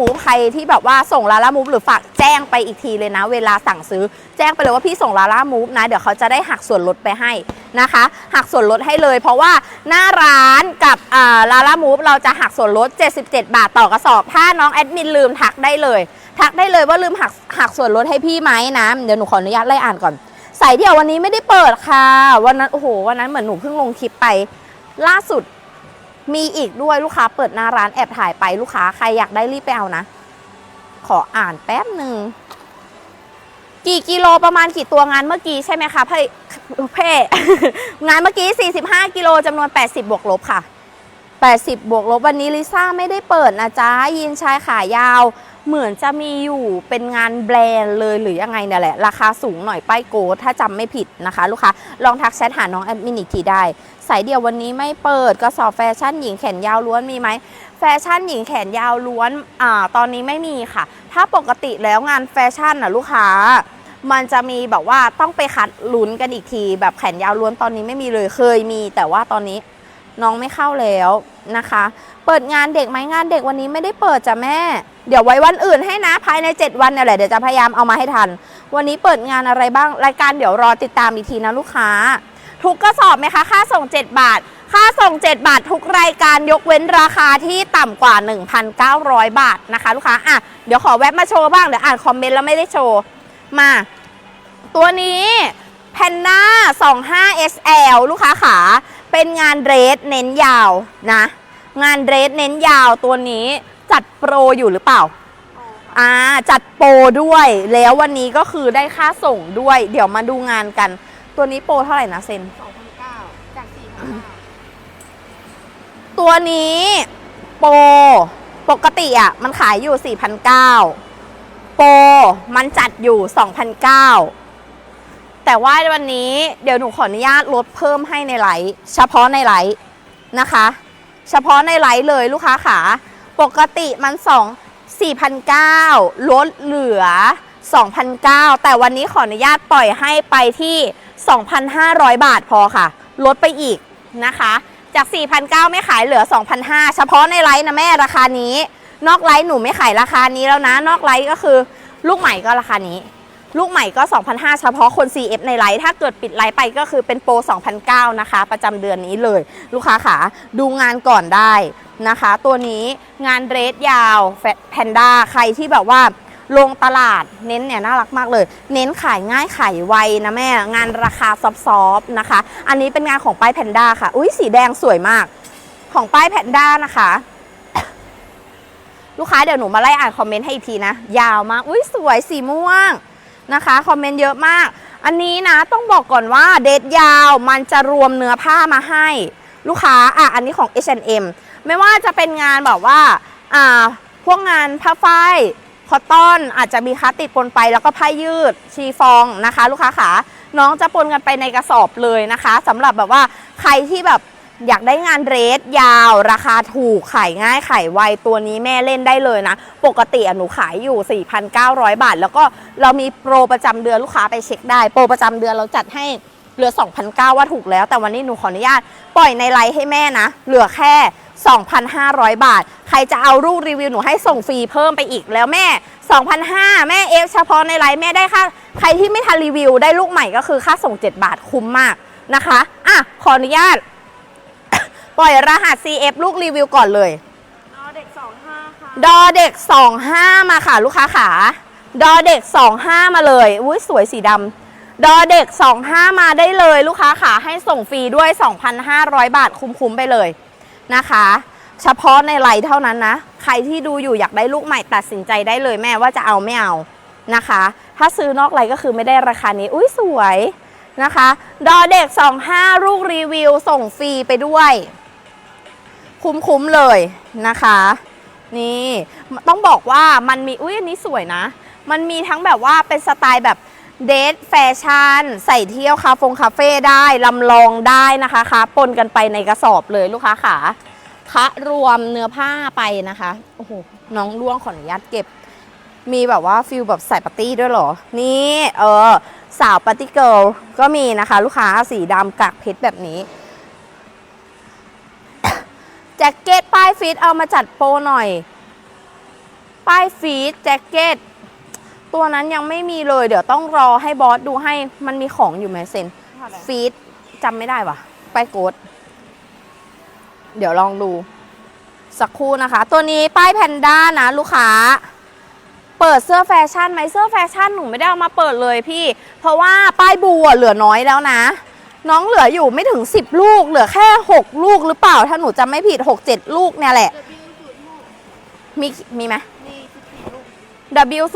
มูฟใครที่แบบว่าส่งลาล่ามูฟหรือฝากแจ้งไปอีกทีเลยนะ เวลาสั่งซื้อแจ้งไปเลยว่าพี่ส่งลาล่ามูฟนะเดี๋ยวเขาจะได้หักส่วนลดไปให้นะคะ หักส่วนลดให้เลย เพราะว่าหน้าร้านกับลาล่ามูฟเราจะหักส่วนลด 77 บาทต่อกระสอบ ถ้าน้องแอดมินลืมทักได้เลย ทักได้เลยว่าลืมหักหักส่วนลดให้พี่ไหมนะเดี๋ยวหนูขออนุญาตไล่อ่านก่อนใสายเดี่ยววันนี้ไม่ได้เปิดค่ะ วันนั้นโอ้โหวันนั้นเหมือนหนูเพิ่งลงคลิปไปล่าสุด มีอีกด้วยลูกค้าเปิดหน้าร้านแอบถ่ายไปลูกค้าใครอยากได้รีบไปเอานะ ขออ่านแป๊บหนึ่งกี่กิโลประมาณกี่ตัวงานเมื่อกี้ใช่ไหมคะเพ่เพ่งานเมื่อกี้ 45 กิโลจำนวน 80 บวกลบค่ะ 80 บวกลบวันนี้ลิซ่าไม่ได้เปิดนะจ๊ะยีนชายขายาว เหมือนจะมีอยู่เป็นงานแบรนด์เลยหรือยังไงเนี่ยแหละ ราคาสูงหน่อยป้ายโกดถ้าจำไม่ผิดนะคะ ลูกค้าลองทักแชทหาน้องแอดมินอีกทีได้ สายเดียววันนี้ไม่เปิดกระสอบแฟชั่นหญิงแขนยาวล้วนมีไหมแฟชั่นหญิงแขนยาวล้วนอ่าตอนนี้ไม่มีค่ะ ถ้าปกติแล้วงานแฟชั่นน่ะลูกค้ามันจะมีแบบว่าต้องไปคัดลุ้นกันอีกที แบบแขนยาวล้วนตอนนี้ไม่มีเลยเคยมี แต่ว่าตอนนี้น้องไม่เข้าแล้ว นะคะ เปิดงานเด็กไหมงานเด็กวันนี้ไม่ได้เปิดจ้ะแม่ เดี๋ยวไว้วันอื่นให้นะภายใน 7 วันเนี่ยแหละเดี๋ยวจะพยายามเอามาให้ทัน วันนี้เปิดงานอะไรบ้างรายการเดี๋ยวรอติดตามอีกทีนะลูกค้า ทุกกระสอบไหมคะ ค่าส่ง 7 บาท ค่าส่ง 7 บาท ทุกรายการยกเว้นราคาที่ต่ำกว่า 1,900 บาทนะคะ ลูกค้าอะเดี๋ยวขอแวะมาโชว์บ้างเดี๋ยวอ่านคอมเมนต์แล้วไม่ได้โชว์มา ตัวนี้แพนด้า 25 SL ลูกค้าขา เป็นงานเดรสเน้นยาวนะ งานเดรสเน้นยาวตัวนี้จัดโปรอยู่หรือเปล่าอ่าจัดโปรด้วย แล้ววันนี้ก็คือได้ค่าส่งด้วย เดี๋ยวมาดูงานกัน ตัวนี้โปรเท่าไหร่นะเซน2,900จาก4,900ตัวนี้โปรปกติอะมันขายอยู่4,900โปรมันจัดอยู่2,900 แต่ว่าวันนี้เดี๋ยวหนูขออนุญาตลดเพิ่มให้ในไลฟ์เฉพาะในไลฟ์นะคะ เฉพาะในไลฟ์เลยลูกค้าขาปกติมัน2 4,900ลดเหลือ2,900แต่วันนี้ขออนุญาตปล่อยให้ไปที่ 2,500 บาทพอค่ะ ลดไปอีกนะคะ จาก4,900ไม่ขายเหลือ 2,500เฉพาะในไลฟ์นะแม่ราคานี้ นอกไลฟ์หนูไม่ขายราคานี้แล้วนะ นอกไลฟ์ก็คือ ลูกใหม่ก็ราคานี้ ลูกใหม่ก็ 2,500 เฉพาะคน CF ในไลฟ์ถ้าเกิดปิดไลฟ์ไปก็คือเป็นโปร 2,900 นะคะ ประจำเดือนนี้เลย ลูกค้าขาดูงานก่อนได้นะคะ ตัวนี้งานเดรสยาวแพนด้าใครที่แบบว่าลงตลาดเน้นเนี่ยน่ารักมากเลย เน้นขายง่ายขายไวนะแม่ งานราคาซอฟๆนะคะ อันนี้เป็นงานของป้ายแพนด้าค่ะ อุ้ยสีแดงสวยมาก ของป้ายแพนด้านะคะ ลูกค้าเดี๋ยวหนูมาไล่อ่านคอมเมนต์ให้อีกทีนะ ยาวมาก อุ้ยสวยสีม่วง นะคะคอมเมนต์เยอะมาก อันนี้นะต้องบอกก่อนว่าเดทยาวมันจะรวมเนื้อผ้ามาให้ลูกค้าอะอันนี้ของ H&M ไม่ว่าจะเป็นงานแบบว่าอ่าพวกงานผ้าฝ้ายคอตตอนอาจจะมีคัสติดปนไปแล้วก็ผ้ายืดชีฟองนะคะ ลูกค้าขาน้องจะปนกันไปในกระสอบเลยนะคะสำหรับแบบว่าใครที่แบบ อยากได้งานเรทยาว ราคาถูกขายง่ายขายไวตัวนี้แม่เล่นได้เลยนะ ปกติหนูขายอยู่ 4,900 บาท แล้วก็เรามีโปรประจำเดือนลูกค้าไปเช็คได้ โปรประจำเดือนเราจัดให้เหลือ 2,900 ว่าถูกแล้ว แต่วันนี้หนูขออนุญาตปล่อยในไลน์ให้แม่นะ เหลือแค่ 2,500 บาท ใครจะเอารูปรีวิวหนูให้ส่งฟรีเพิ่มไปอีกแล้วแม่ 2,500 แม่เอฟเฉพาะในไลน์แม่ได้ค่าใครที่ไม่ทันรีวิวได้ลูกใหม่ก็คือค่าส่ง 7 บาทคุ้มมากนะคะ อะ ขออนุญาต ปล่อยรหัส CF ลูกรีวิวก่อนเลยนอเด็ก 25 ค่ะ ดอเด็ก 25 มาค่ะ ลูกค้าขา ดอเด็ก 25 มาเลยอุ้ยสวยสีดำดอเด็ก 25 มาได้เลย ลูกค้าขาให้ส่งฟรีด้วย 2,500 บาทคุ้มๆไปเลยนะคะ เฉพาะในไลน์เท่านั้นนะ ใครที่ดูอยู่อยากได้ลูกใหม่ตัดสินใจได้เลยแม่ว่าจะเอาไม่เอานะคะ ถ้าซื้อนอกไลน์ก็คือไม่ได้ราคานี้อุ้ยสวยนะคะ ดอเด็ก 25 ลูกรีวิวส่งฟรีไปด้วย คุ้มๆเลยนะคะ นี่ต้องบอกว่ามันมีอุ้ยอันนี้สวยนะ มันมีทั้งแบบว่าเป็นสไตล์แบบเดทแฟชั่น ใส่เที่ยวคาเฟงคาเฟ่ได้ลำลองได้นะคะคะปนกันไปในกระสอบเลยลูกค้าขาคะรวมเนื้อผ้าไปนะคะโอ้โหน้องล่วงขออนุญาตเก็บ มีแบบว่าฟิลแบบใส่ปาร์ตี้ด้วยหรอ นี่เออสาวปาร์ตี้เกิลก็มีนะคะ ลูกค้าสีดำกักเพชรแบบนี้ จ็คเก็ตป้ายฟิตเอามาจัดโปรหน่อย ป้ายฟีดแจ็คเก็ตตัวนั้นยังไม่มีเลย เดี๋ยวต้องรอให้บอสดูให้มันมีของอยู่ไหมเซนฟีดจำไม่ได้ว่ะไปโกดเดี๋ยวลองดู สักครู่นะคะ ตัวนี้ป้ายแพนด้านะลูกค้า เปิดเสื้อแฟชั่นไหมเสื้อแฟชั่นหนูไม่ได้เอามาเปิดเลยพี่ เพราะว่าป้ายบัวเหลือน้อยแล้วนะ น้องเหลืออยู่ไม่ถึง 10 ลูก เหลือแค่ 6 ลูกหรือเปล่า ถ้าหนูจำไม่ผิด 6 7 ลูกเนี่ยแหละ มีมีไหมมีสิบสี่ลูก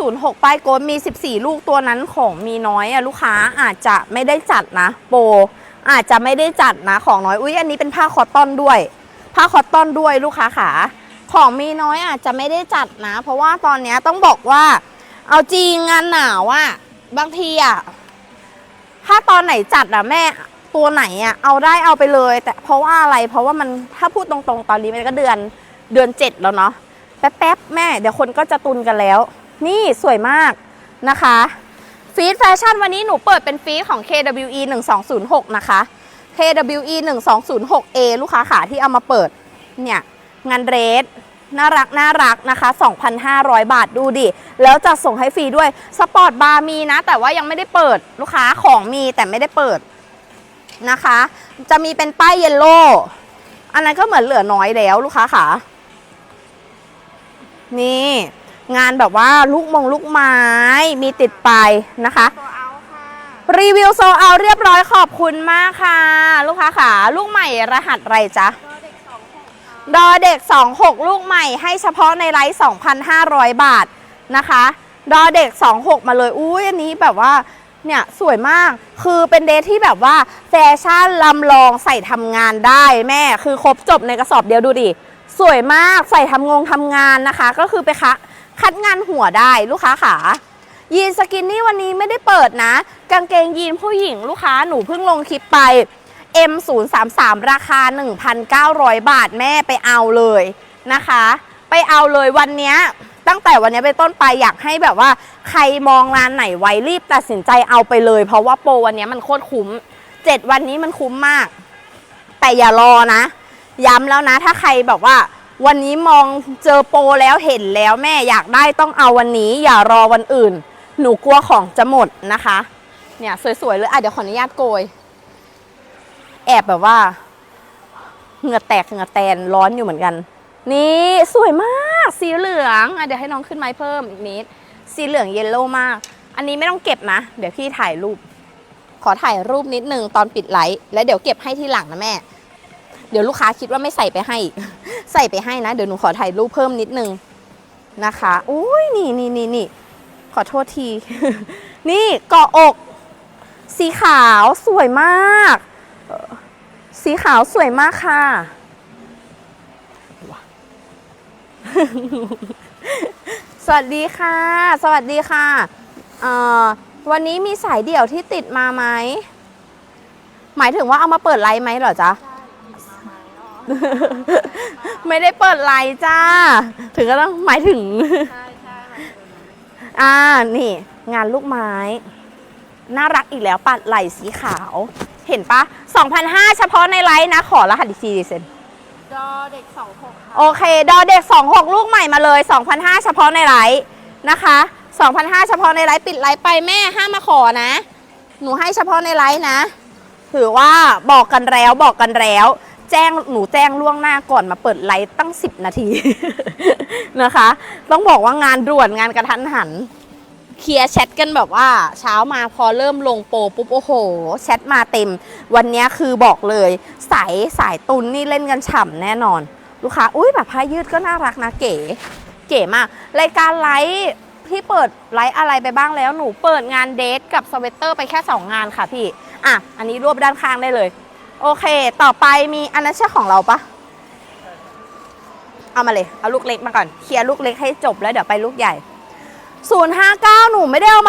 W06 ป้ายโกดมี 14 ลูกตัวนั้นของมีน้อยอะลูกค้าอาจจะไม่ได้จัดนะ โปรอาจจะไม่ได้จัดนะของน้อย อุ้ยอันนี้เป็นผ้าคอตตอนด้วย ผ้าคอตตอนด้วยลูกค้าขาของมีน้อยอาจจะไม่ได้จัดนะ เพราะว่าตอนนี้ต้องบอกว่า เอาจริงงานหนาวอะบางทีอะถ้าตอนไหนจัดอะแม่ ตัวไหนอะเอาได้เอาไปเลย แต่เพราะว่าอะไรเพราะว่ามันถ้าพูดตรงๆ ตอนนี้มันก็เดือนเดือนเจ็ดแล้วเนาะแป๊บๆแม่เดี๋ยวคนก็จะตุนกันแล้ว นี่สวยมากนะคะฟีดแฟชั่นวันนี้หนูเปิดเป็นฟีดของ KWE 1206 นะคะ KWE 1206A ลูกค้าขาที่เอามาเปิดเนี่ยงานเรสน่ารักน่ารักนะคะ 2,500 บาทดูดิ แล้วจะส่งให้ฟรีด้วย สปอร์ตบาร์มีนะ แต่ว่ายังไม่ได้เปิดลูกค้าของมีแต่ไม่ได้เปิด นะคะ จะมีเป็นป้ายเยลโล่อันนั้นก็เหมือนเหลือน้อยแล้วลูกค้าขานี่งานแบบว่าลูกมงลูกไม้มีติดไปนะคะตัวเอาค่ะรีวิวโซเอาเรียบร้อยขอบคุณมากค่ะ ลูกค้าขาลูกใหม่รหัสอะไรจ๊ะตัวเด็กสองหกค่ะดอเด็ก 26 ลูกใหม่ให้เฉพาะในไลฟ์2,500 บาทนะคะ ดอเด็ก 26 มาเลยอุ้ยอันนี้แบบว่า เนี่ยสวยมากคือเป็นเดทที่แบบว่าแฟชั่นลำลองใส่ทำงานได้แม่ คือครบจบในกระสอบเดียวดูดิ สวยมากใส่ทำงงทำงานนะคะ ก็คือไปคะคัดงานหัวได้ลูกค้าขายีนสกินนี่วันนี้ไม่ได้เปิดนะ กางเกงยีนผู้หญิงลูกค้าหนูเพิ่งลงคลิปไป M033 ราคา 1,900 บาทแม่ไปเอาเลยนะคะ ไปเอาเลยวันเนี้ย ตั้งแต่วันนี้ยเป็นต้นไปอยากให้แบบว่า ใครมองร้านไหนไว้รีบตัดสินใจเอาไปเลย เพราะว่าโปรวันนี้มันโคตรคุ้ม 7 วันนี้มันคุ้มมาก แต่อย่ารอนะ ย้ำแล้วนะ ถ้าใครแบบว่า วันนี้มองเจอโปรแล้วเห็นแล้วแม่อยากได้ต้องเอาวันนี้ อย่ารอวันอื่น หนูกลัวของจะหมดนะคะ เนี่ยสวยๆเลยอะเดี๋ยวขออนุญาตโกย แอบแบบว่าเหงื่อแตกเหงื่อแตนร้อนอยู่เหมือนกัน นี่สวยมากสีเหลืองอะเดี๋ยวให้น้องขึ้นไม้เพิ่มอีกนิด สีเหลืองเยลโล่มาก อันนี้ไม่ต้องเก็บนะ เดี๋ยวพี่ถ่ายรูป ขอถ่ายรูปนิดนึงตอนปิดไลฟ์แล้วเดี๋ยวเก็บให้ที่หลังนะแม่ เดี๋ยวลูกค้าคิดว่าไม่ใส่ไปให้ ใส่ไปให้นะ เดี๋ยวหนูขอถ่ายรูปเพิ่มนิดนึงนะคะอุ้ยนี่นี่นี่นี่ขอโทษที นี่เกาะอก สีขาวสวยมาก สีขาวสวยมากค่ะ สวัสดีค่ะ สวัสดีค่ะเอ่อวันนี้มีสายเดี่ยวที่ติดมาไหม หมายถึงว่าเอามาเปิดไลฟ์ไหมเหรอจ๊ะไม่ได้เปิดไลน์จ้า ถึงก็ต้องหมายถึงใช่ใช่อ่า นี่ งานลูกไม้ น่ารักอีกแล้วปัดไหล่สีขาว เห็นปะ2,500เฉพาะในไลน์นะ ขอรหัสอีกทีดิเซน ดอเด็กสองหกค่ะโอเค ดอเด็ก 26 ลูกใหม่มาเลย2,500เฉพาะในไลน์นะคะ2,500เฉพาะในไลน์ปิดไลน์ไปแม่ห้ามมาขอนะ หนูให้เฉพาะในไลน์นะ ถือว่าบอกกันแล้วบอกกันแล้ว แจ้งหนูแจ้งล่วงหน้าก่อนมาเปิดไลฟ์ตั้ง 10 นาที นะคะ ต้องบอกว่างานด่วนงานกระทันหัน เคลียร์แชทกันแบบว่าเช้ามาพอเริ่มลงโปรปุ๊บโอ้โหแชทมาเต็ม วันนี้คือบอกเลยสายสายตุนนี่เล่นกันฉ่ำแน่นอน ลูกค้าอุ้ยแบบผ้ายืดก็น่ารักนะเก๋ เก๋มาก รายการไลฟ์พี่เปิดไลฟ์อะไรไปบ้างแล้วหนูเปิดงานเดทกับสเวตเตอร์ไปแค่ 2 งานค่ะพี่ อะ อันนี้รวบด้านข้างได้เลย โอเค ต่อไปมีอันนั้นใช่ของเราปะเอามาเลย เอาลูกเล็กมาก่อน เคลียร์ลูกเล็กให้จบแล้วเดี๋ยวไปลูกใหญ่ 059 หนูไม่ได้เอามา